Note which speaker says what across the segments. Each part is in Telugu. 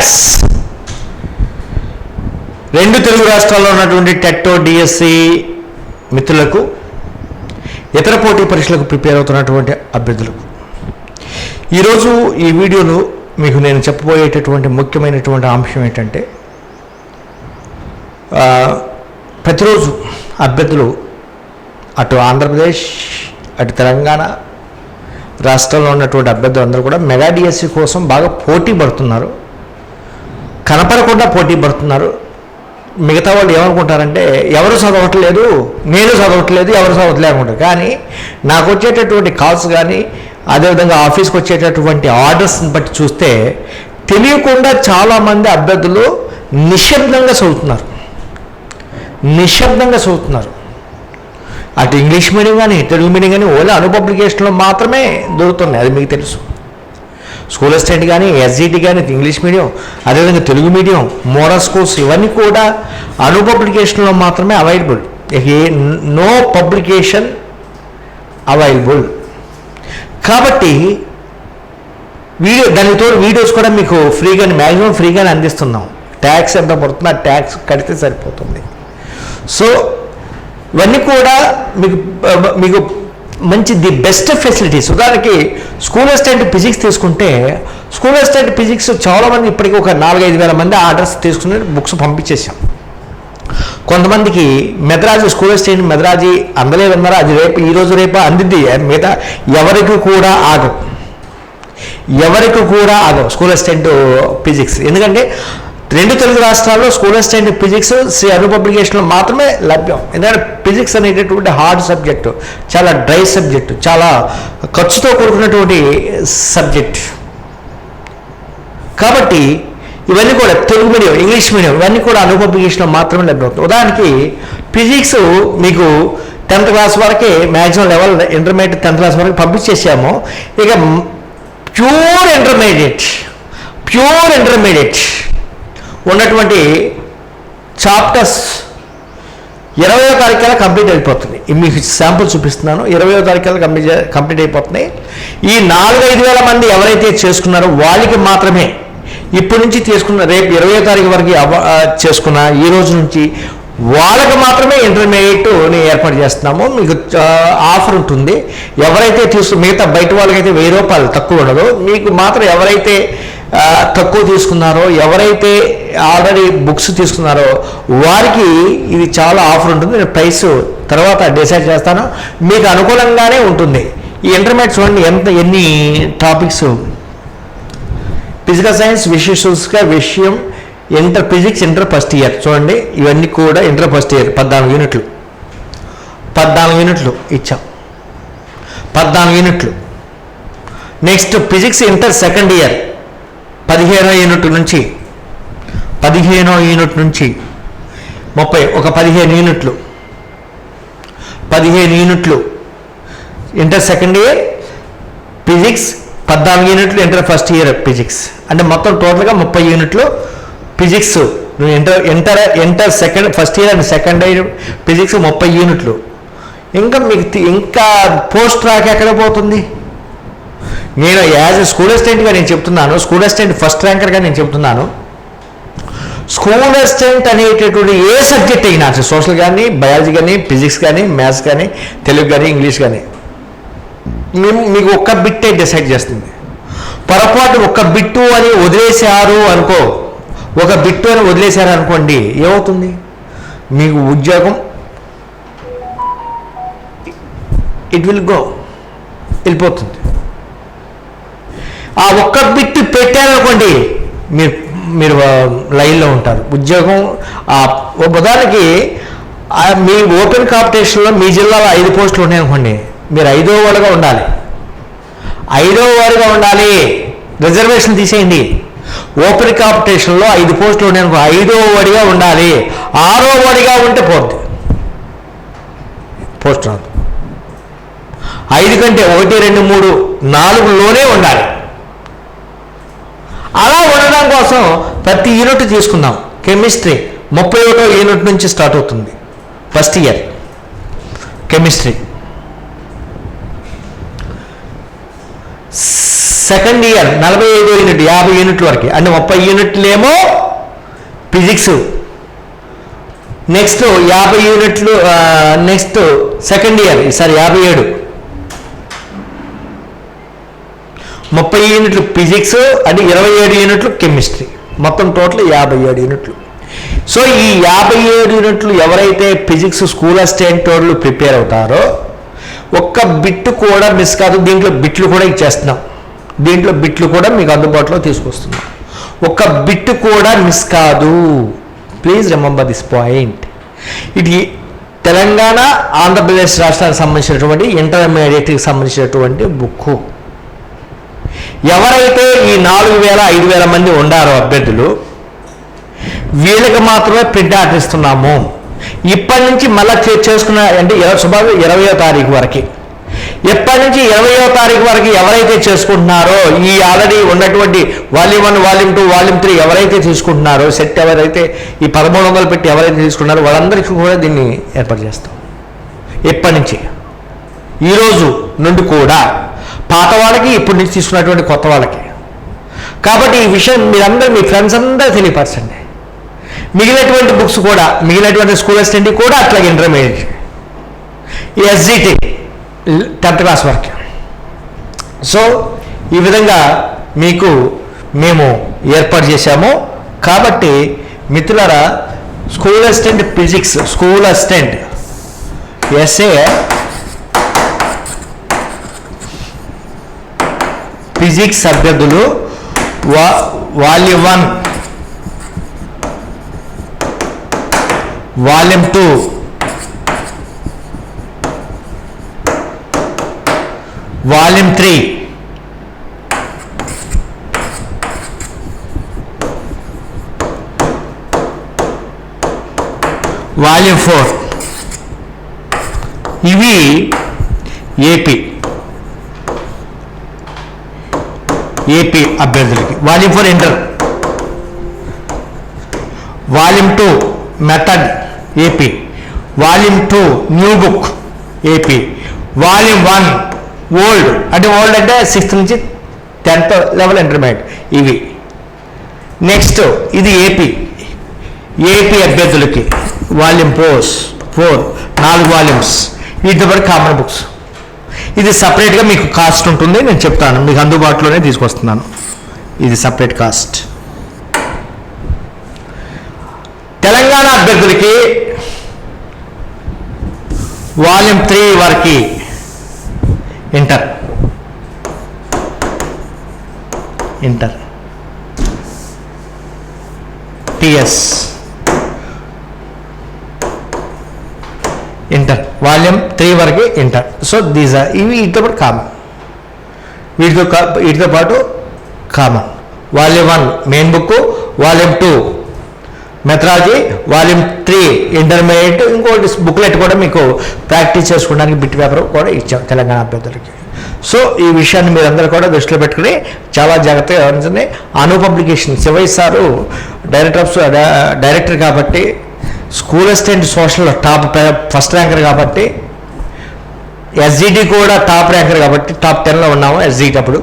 Speaker 1: ఎస్. రెండు తెలుగు రాష్ట్రాల్లో ఉన్నటువంటి టెట్టో డిఎస్సి మిత్రులకు ఇతర పోటీ పరీక్షలకు ప్రిపేర్ అవుతున్నటువంటి అభ్యర్థులకు. ఈరోజు ఈ వీడియోను మీకు నేను చెప్పబోయేటటువంటి ముఖ్యమైనటువంటి అంశం ఏంటంటే ప్రతిరోజు అభ్యర్థులు అటు ఆంధ్రప్రదేశ్ అటు తెలంగాణ రాష్ట్రంలో ఉన్నటువంటి అభ్యర్థులు అందరూ కూడా మెగా డిఎస్సి కోసం బాగా పోటీ పడుతున్నారు. కనపడకుండా పోటీ పడుతున్నారు. మిగతా వాళ్ళు ఏమనుకుంటారంటే ఎవరు చదవట్లేదు నేను చదవట్లేదు ఎవరు చదవట్లేదు అనుకుంటారు. కానీ నాకు వచ్చేటటువంటి కాల్స్ కానీ అదేవిధంగా ఆఫీస్కి వచ్చేటటువంటి ఆర్డర్స్ని బట్టి చూస్తే తెలియకుండా చాలామంది అభ్యర్థులు నిశ్శబ్దంగా చదువుతున్నారు. నిశ్శబ్దంగా చదువుతున్నారు. అటు ఇంగ్లీష్ మీడియం కానీ తెలుగు మీడియం కానీ ఓన్లీ అను పబ్లికేషన్లో మాత్రమే దొరుకుతున్నాయి. అది మీకు తెలుసు. స్కూల్ అసిస్టెంట్ కానీ ఎస్జిటి కానీ ఇంగ్లీష్ మీడియం అదేవిధంగా తెలుగు మీడియం మోడల్ స్కూల్స్ ఇవన్నీ కూడా అను పబ్లికేషన్లో మాత్రమే అవైలబుల్. No publication available. కాబట్టి వీడియో దానితో వీడియోస్ కూడా మీకు ఫ్రీగానే మ్యాక్సిమం ఫ్రీగానే అందిస్తున్నాం. ట్యాక్స్ ఎంత పడుతుందో ఆ ట్యాక్స్ కడితే సరిపోతుంది. సో ఇవన్నీ కూడా మీకు మీకు మంచి ది బెస్ట్ ఫెసిలిటీస్. ఉదాహరణకి స్కూల్ అసిస్టెంట్ ఫిజిక్స్ తీసుకుంటే స్కూల్ అసిస్టెంట్ ఫిజిక్స్ చాలామంది ఇప్పటికీ ఒక నాలుగైదు వేల మంది ఆర్డర్స్ తీసుకుని బుక్స్ పంపించేసాం కొంతమందికి మెద్రాజు స్కూల్ అసిస్టెంట్ మెదరాజీ అందలేదన్నారా అది రేపు ఈరోజు రేపు అందిద్ది. మిగతా ఎవరికి కూడా ఆగం ఎవరికి కూడా ఆగం స్కూల్ అసిస్టెంట్ ఫిజిక్స్ ఎందుకంటే రెండు తెలుగు రాష్ట్రాల్లో school assistant physics Shri Anu పబ్లికేషన్లో మాత్రమే లభ్యం. ఎందుకంటే ఫిజిక్స్ అనేటటువంటి హార్డ్ సబ్జెక్టు చాలా డ్రై సబ్జెక్టు చాలా ఖర్చుతో కూడుకున్నటువంటి సబ్జెక్ట్ కాబట్టి ఇవన్నీ కూడా తెలుగు మీడియం ఇంగ్లీష్ మీడియం ఇవన్నీ కూడా అను పబ్లికేషన్లో మాత్రమే లభ్యమవుతుంది ఉదాహరణకి ఫిజిక్స్ మీకు టెన్త్ క్లాస్ వరకే maximum level intermediate tenth class వరకు పబ్లిష్ చేసాము ఇక ప్యూర్ ఇంటర్మీడియట్ ప్యూర్ ఇంటర్మీడియట్ ఉన్నటువంటి చాప్టర్స్ ఇరవయో తారీఖుల కంప్లీట్ అయిపోతుంది. మీకు శాంపుల్ చూపిస్తున్నాను. ఇరవయో తారీఖుల కంప్లీట్ కంప్లీట్ అయిపోతున్నాయి. ఈ నాలుగైదు వేల మంది ఎవరైతే చేసుకున్నారో వాళ్ళకి మాత్రమే ఇప్పటి నుంచి తీసుకున్న రేపు ఇరవయో తారీఖు వరకు చేసుకున్న ఈ రోజు నుంచి వాళ్ళకి మాత్రమే ఇంటర్మీడియట్ని ఏర్పాటు చేస్తున్నాము. మీకు ఆఫర్ ఉంటుంది. ఎవరైతే తీసుకు మిగతా బయట వాళ్ళకైతే వెయ్యి రూపాయలు తక్కువ ఉండదు. మీకు మాత్రం ఎవరైతే తక్కువ తీసుకున్నారో ఎవరైతే ఆల్రెడీ బుక్స్ తీసుకున్నారో వారికి ఇది చాలా ఆఫర్ ఉంటుంది. నేను ప్రైస్ తర్వాత డిసైడ్ చేస్తాను. మీకు అనుకూలంగానే ఉంటుంది. ఈ ఇంటర్మీడియట్ చూడండి ఎంత ఎన్ని టాపిక్స్. ఫిజికల్ సైన్స్ విశేష విషయం inter physics inter first year. చూడండి ఇవన్నీ కూడా ఇంటర్ ఫస్ట్ ఇయర్. పద్నాలుగు యూనిట్లు. పద్నాలుగు యూనిట్లు ఇచ్చాం. పద్నాలుగు యూనిట్లు. Next physics inter second year. పదిహేనో యూనిట్ నుంచి పదిహేనో యూనిట్ నుంచి ముప్పై ఒక పదిహేను యూనిట్లు. పదిహేను యూనిట్లు. ఇంటర్ సెకండ్ ఇయర్ ఫిజిక్స్ పద్నాలుగు యూనిట్లు ఇంటర్ ఫస్ట్ ఇయర్ ఫిజిక్స్. అంటే మొత్తం టోటల్గా ముప్పై యూనిట్లు physics. Inter inter inter second first year and second year physics ముప్పై యూనిట్లు. ఇంకా మీకు ఇంకా పోస్ట్ ట్రాక్ ఎక్కడ పోతుంది? నేను యాజ్ ఎ స్కూల్ అసిస్టెంట్గా నేను చెప్తున్నాను స్కూల్ అసిస్టెంట్ ఫస్ట్ ర్యాంకర్గా నేను చెప్తున్నాను. స్కూల్ అసిస్టెంట్ అనేటటువంటి ఏ సబ్జెక్ట్ అయినా సోషల్ కానీ బయాలజీ కానీ ఫిజిక్స్ కానీ మ్యాథ్స్ కానీ తెలుగు కానీ ఇంగ్లీష్ కానీ మేము మీకు ఒక్క బిట్టే డిసైడ్ చేస్తుంది. పొరపాటు ఒక్క బిట్టు అని వదిలేశారు అనుకో ఒక బిట్టు అని వదిలేశారు అనుకోండి ఏమవుతుంది? మీకు ఉద్యోగం ఇట్ విల్ గో వెళ్ళిపోతుంది. ఆ ఒక్క బిట్టు పెట్టారనుకోండి మీరు మీరు లైన్లో ఉంటారు. ఉద్యోగం ఆ ఉదాహరణకి మీ ఓపెన్ కాంపిటీషన్లో మీ జిల్లాలో ఐదు పోస్టులు ఉన్నాయనుకోండి మీరు ఐదో వాడుగా ఉండాలి. ఐదో వాడుగా ఉండాలి. రిజర్వేషన్ తీసేయండి. ఓపెన్ కాంపిటీషన్లో ఐదు పోస్టులు ఉన్నాయనుకో ఐదో వాడిగా ఉండాలి. ఆరో వాడిగా ఉంటే పోద్ది. పోస్ట్ రాదు. ఐదు కంటే ఒకటి రెండు మూడు నాలుగులోనే ఉండాలి. కోసం ప్రతి యూనిట్ తీసుకుందాం. కెమిస్ట్రీ ముప్పై ఒకటో యూనిట్ నుంచి స్టార్ట్ అవుతుంది. First year. Chemistry. Second year నలభై ఐదో యూనిట్ యాభై యూనిట్ల వరకు. అంటే ముప్పై యూనిట్లేమో ఫిజిక్స్. నెక్స్ట్ యాభై యూనిట్లు నెక్స్ట్ సెకండ్ ఇయర్ ఈసారి యాభై ఏడు. ముప్పై యూనిట్లు ఫిజిక్స్ అంటే ఇరవై ఏడు యూనిట్లు కెమిస్ట్రీ. మొత్తం టోటల్ యాభై ఏడు యూనిట్లు. సో ఈ యాభై ఏడు యూనిట్లు ఎవరైతే ఫిజిక్స్ స్కూల్ అసిస్టెంట్ వాళ్ళు ప్రిపేర్ అవుతారో ఒక్క బిట్ కూడా మిస్ కాదు దీంట్లో బిట్లు కూడా ఇచ్చేస్తున్నాం. దీంట్లో బిట్లు కూడా మీకు అందుబాటులో తీసుకొస్తున్నాం. ఒక్క బిట్ కూడా మిస్ కాదు. Please remember this point. ఇది తెలంగాణ ఆంధ్రప్రదేశ్ రాష్ట్రానికి సంబంధించినటువంటి ఇంటర్మీడియట్కి సంబంధించినటువంటి బుక్ ఎవరైతే ఈ నాలుగు వేల ఐదు వేల మంది ఉండారో అభ్యర్థులు వీళ్ళకి మాత్రమే ప్రింట్ అవుట్ ఇస్తున్నాము. ఇప్పటి నుంచి మళ్ళీ చే- చేసుకున్న అంటే ఇరవై సుమారు ఇరవయో తారీఖు వరకు. ఎప్పటి నుంచి ఇరవయో తారీఖు వరకు ఎవరైతే చేసుకుంటున్నారో ఈ ఆల్రెడీ ఉన్నటువంటి volume one volume two volume three ఎవరైతే తీసుకుంటున్నారో సెట్ ఎవరైతే ఈ పదమూడు వందలు పెట్టి ఎవరైతే తీసుకున్నారో వాళ్ళందరికీ కూడా దీన్ని ఏర్పాటు చేస్తాం. ఎప్పటి నుంచి. ఈరోజు నుండి కూడా పాత వాళ్ళకి ఇప్పటి నుంచి తీసుకున్నటువంటి కొత్త వాళ్ళకి. కాబట్టి ఈ విషయం మీరందరూ మీ ఫ్రెండ్స్ అందరూ తెలియపరచండి. మిగిలినటువంటి బుక్స్ కూడా మిగిలినటువంటి స్కూల్ అసిస్టెంట్ కూడా అట్లాగే ఇంటర్మీడియట్ ఎస్జిటి టెన్త్ క్లాస్ వరకు సో ఈ విధంగా మీకు మేము ఏర్పాటు చేశాము. కాబట్టి మిత్రులారా school assistant physics school assistant SA physics అభ్యర్థులు వా volume one. Volume two. Volume three. Volume four. ఇవి ఏపీ ఏపీ అభ్యర్థులకి. Volume four inter volume two method AP. Volume two new book AP. Volume one old అంటే ఓల్డ్ అంటే సిక్స్త్ నుంచి టెన్త్ లెవెల్ ఇంటర్మీడియట్ ఇవి. నెక్స్ట్ ఇది ఏపీ. ఏపీ అభ్యర్థులకి వాల్యూమ్ ఫోర్స్ ఫోర్ నాలుగు వాల్యూమ్స్. వీటితో పాటు కామన్ బుక్స్. ఇది సపరేట్గా మీకు కాస్ట్ ఉంటుంది నేను చెప్తాను. మీకు అందుబాటులోనే తీసుకొస్తున్నాను. ఇది సపరేట్ కాస్ట్ తెలంగాణ అభ్యర్థులకి వాల్యూమ్ త్రీ వరకు inter inter TS inter. Volume three వరకే ఇంటర్. సో దీస్ ఆర్ ఇవి వీటితో పాటు కామన్. వీటితో కా- వీటితో పాటు common. Volume one main book volume two methodology volume three intermediate ఇంకోటి బుక్లెట్ కూడా మీకు ప్రాక్టీస్ చేసుకోవడానికి బిట్ పేపర్ కూడా ఇచ్చాం తెలంగాణ అభ్యర్థులకి. సో ఈ విషయాన్ని మీరందరూ కూడా దృష్టిలో పెట్టుకుని చాలా జాగ్రత్తగా గమనించండి Anu publication Sivaiah sir director of director కాబట్టి school assistant social top first ranker కాబట్టి ఎస్జిటి కూడా టాప్ ర్యాంకర్ కాబట్టి టాప్ టెన్లో ఉన్నాము ఎస్జిటి అప్పుడు.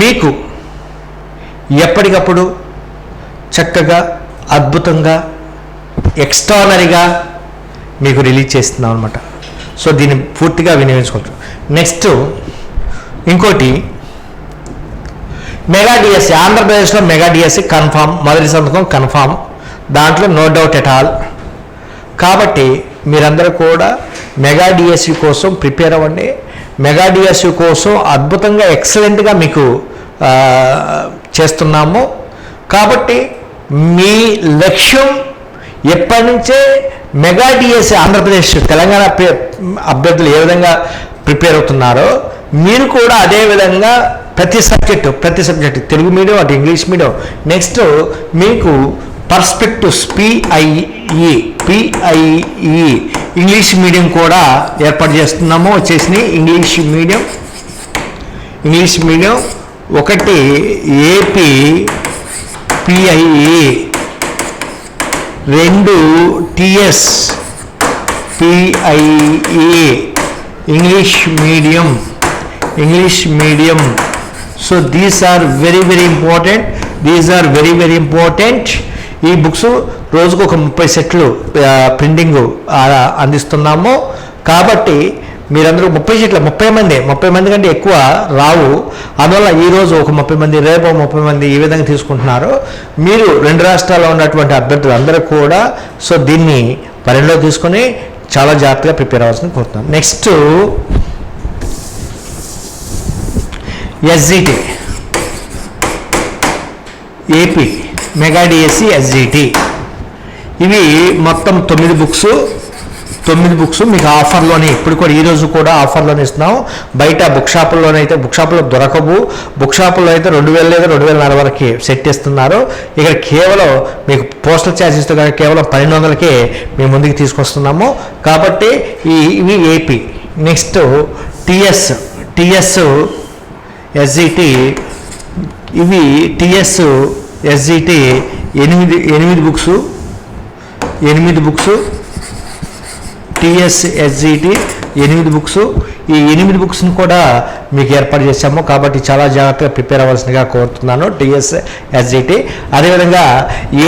Speaker 1: మీకు ఎప్పటికప్పుడు చక్కగా అద్భుతంగా ఎక్స్ట్రానరీగా మీకు రిలీజ్ చేస్తున్నాం అనమాట సో దీన్ని పూర్తిగా వినియోగించుకోవచ్చు. నెక్స్ట్ ఇంకోటి మెగా డిఎస్సి ఆంధ్రప్రదేశ్లో మెగా డిఎస్సి కన్ఫామ్ మొదటి సంతకం కన్ఫామ్ దాంట్లో నో డౌట్ ఎట్ ఆల్ కాబట్టి మీరందరూ కూడా మెగా డిఎస్సి కోసం ప్రిపేర్ అవ్వండి. మెగా డిఎస్సి కోసం అద్భుతంగా ఎక్సలెంట్గా మీకు చేస్తున్నాము. కాబట్టి మీ లక్ష్యం ఎప్పటి నుంచే మెగా డిఎస్సి ఆంధ్రప్రదేశ్ తెలంగాణ అభ్యర్థులు ఏ విధంగా ప్రిపేర్ అవుతున్నారో మీరు కూడా అదే విధంగా ప్రతి సబ్జెక్టు ప్రతి సబ్జెక్టు తెలుగు మీడియం అటు ఇంగ్లీష్ మీడియం. నెక్స్ట్ మీకు perspectives PIE PIE English medium కూడా ఏర్పాటు చేస్తున్నాము. వచ్చేసి ఇంగ్లీష్ మీడియం. ఇంగ్లీష్ మీడియం ఒకటి ఏపీ పిఐఈ రెండు TS PIE English medium. English medium. So these are very very important these are very very important ఈ బుక్స్ రోజుకు ఒక ముప్పై సెట్లు ప్రింటింగ్ అందిస్తున్నాము. కాబట్టి మీరందరూ ముప్పై సెట్ల ముప్పై మంది ముప్పై మంది కంటే ఎక్కువ రావు. అందువల్ల ఈరోజు ఒక ముప్పై మంది రేపు ఒక ముప్పై మంది ఈ విధంగా తీసుకుంటున్నారు. మీరు రెండు రాష్ట్రాల్లో ఉన్నటువంటి అభ్యర్థులు అందరూ కూడా సో దీన్ని పరిణిలో తీసుకొని చాలా జాగ్రత్తగా ప్రిపేర్ అవ్వాల్సింది కోరుతున్నాను. Next SGT AP mega DSC SGT ఇవి మొత్తం తొమ్మిది బుక్స్ తొమ్మిది బుక్స్ మీకు ఆఫర్లోనే ఇప్పుడు కూడా ఈరోజు కూడా ఆఫర్లోనే ఇస్తున్నాం. బయట బుక్ షాపుల్లోనైతే బుక్ షాపులో దొరకవు. బుక్ షాపుల్లో అయితే రెండు వేల లేదా రెండు వేలన్నర వరకు సెట్ ఇస్తున్నారు ఇక్కడ కేవలం మీకు పోస్టల్ ఛార్జెస్తో కాక కేవలం పన్నెండు వందలకే మేము ముందుకు తీసుకొస్తున్నాము. కాబట్టి ఈ ఇవి AP next TS TS SGT ఇవి టిఎస్ ఎస్జిటి ఎనిమిది ఎనిమిది బుక్స్ ఎనిమిది బుక్స్ టిఎస్ ఎస్జిటి ఎనిమిది బుక్స్. ఈ ఎనిమిది బుక్స్ని కూడా మీకు ఏర్పాటు చేశాము కాబట్టి చాలా జాగ్రత్తగా ప్రిపేర్ అవ్వాల్సిందిగా కోరుతున్నాను టిఎస్ ఎస్జిటి అదేవిధంగా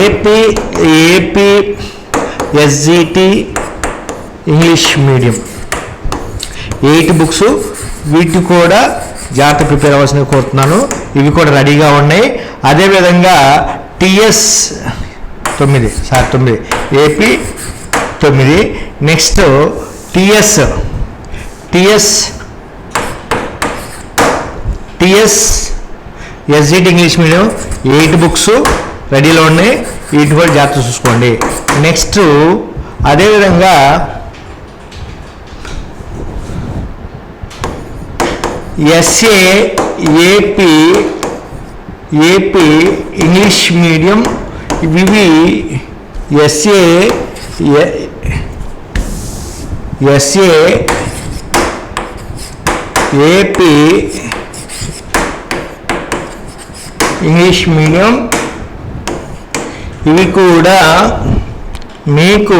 Speaker 1: AP AP SGT English medium eight books వీటి కూడా జాగ్రత్త ప్రిపేర్ అవ్వాల్సింది కోరుతున్నాను. ఇవి కూడా రెడీగా ఉన్నాయి. అదేవిధంగా టిఎస్ తొమ్మిది సార్ తొమ్మిది ఏపీ తొమ్మిది. Next TS TS TS SGT English medium eight books రెడీలో ఉన్నాయి. వీటి కూడా జాగ్రత్త చూసుకోండి. నెక్స్ట్ అదేవిధంగా SA AP AP English medium ఇవి SA SA AP English medium ఇవి కూడా మీకు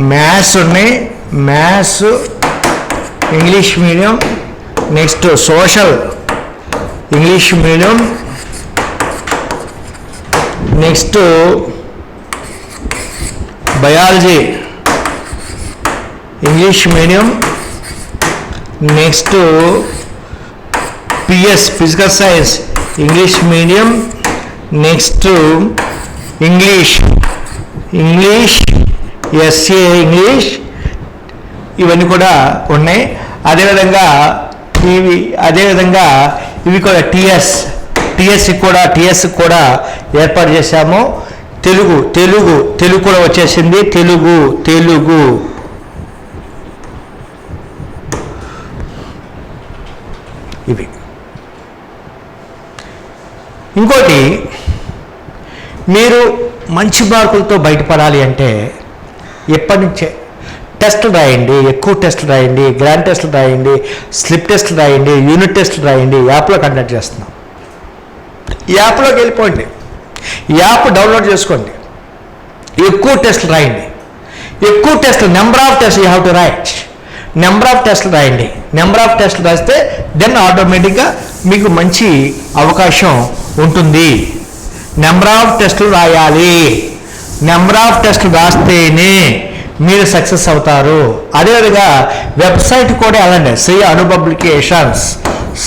Speaker 1: మ్యాథ్స్ ఉన్నాయి. Maths English medium next social English medium next biology English medium next PS physical science English medium next English English SA English ఇవన్నీ కూడా ఉన్నాయి. అదేవిధంగా ఇవి అదేవిధంగా ఇవి కూడా టిఎస్ టిఎస్ కూడా టిఎస్ కూడా ఏర్పాటు చేశాము. తెలుగు తెలుగు తెలుగు కూడా వచ్చేసింది. తెలుగు తెలుగు. ఇవి. ఇంకోటి మీరు మంచి మార్కులతో బయటపడాలి అంటే ఎప్పటి నుంచే టెస్టులు రాయండి ఎక్కువ టెస్టులు రాయండి గ్రాండ్ టెస్టులు రాయండి స్లిప్ టెస్టులు రాయండి యూనిట్ టెస్టులు రాయండి యాప్లో కండక్ట్ చేస్తున్నాం. యాప్లోకి వెళ్ళిపోండి. యాప్ డౌన్లోడ్ చేసుకోండి. ఎక్కువ టెస్టులు రాయండి. ఎక్కువ టెస్టులు number of test you have to write. Number of టెస్టులు రాయండి. నెంబర్ ఆఫ్ టెస్టులు రాస్తే దెన్ ఆటోమేటిక్గా మీకు మంచి అవకాశం ఉంటుంది. నెంబర్ ఆఫ్ టెస్టులు రాయాలి. నెంబర్ ఆఫ్ టెస్టులు రాస్తేనే మీరు సక్సెస్ అవుతారు. అదేవిధంగా వెబ్సైట్ కూడా అలానే Sri Anu publications.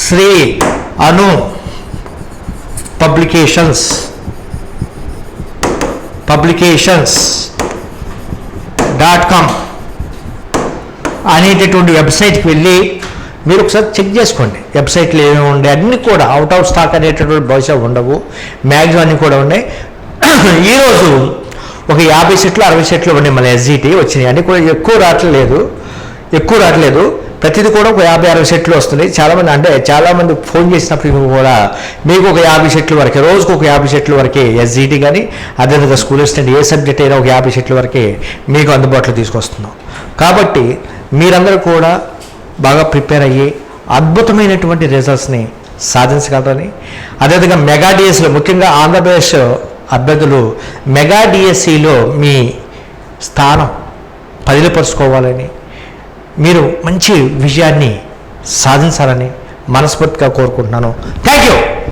Speaker 1: Sri Anu publications. Publications dot com అనేటటువంటి వెబ్సైట్కి వెళ్ళి మీరు ఒకసారి చెక్ చేసుకోండి. వెబ్సైట్లో ఏమేమి ఉండే అన్నీ కూడా అవుట్ ఆఫ్ స్టాక్ అనేటటువంటి బహుశా ఉండవు. మ్యాగ్జిమ్ అన్నీ కూడా ఉన్నాయి. ఈరోజు ఒక యాభై సెట్లు అరవై సెట్లు ఉన్నాయి మన ఎస్జిటి వచ్చినాయి. అంటే కూడా ఎక్కువ రావట్లేదు ఎక్కువ రావట్లేదు. ప్రతిదీ కూడా ఒక యాభై అరవై సెట్లు వస్తున్నాయి. చాలామంది అంటే చాలామంది ఫోన్ చేసినప్పుడు కూడా మీకు ఒక యాభై సెట్ల వరకే రోజుకు ఒక యాభై సెట్ల వరకే ఎస్జిటి కానీ అదేవిధంగా స్కూల్ అసిస్టెంట్ ఏ సబ్జెక్ట్ అయినా ఒక యాభై సెట్ల వరకే మీకు అందుబాటులో తీసుకొస్తున్నాం. కాబట్టి మీరందరూ కూడా బాగా ప్రిపేర్ అయ్యి అద్భుతమైనటువంటి రిజల్ట్స్ని సాధించగలరని అదేవిధంగా మెగా ముఖ్యంగా ఆంధ్రప్రదేశ్ అభ్యర్థులు మెగా డిఎస్సిలో మీ స్థానం పదిలపరుచుకోవాలని మీరు మంచి విజయాన్ని సాధించాలని మనస్ఫూర్తిగా కోరుకుంటున్నాను. Thank you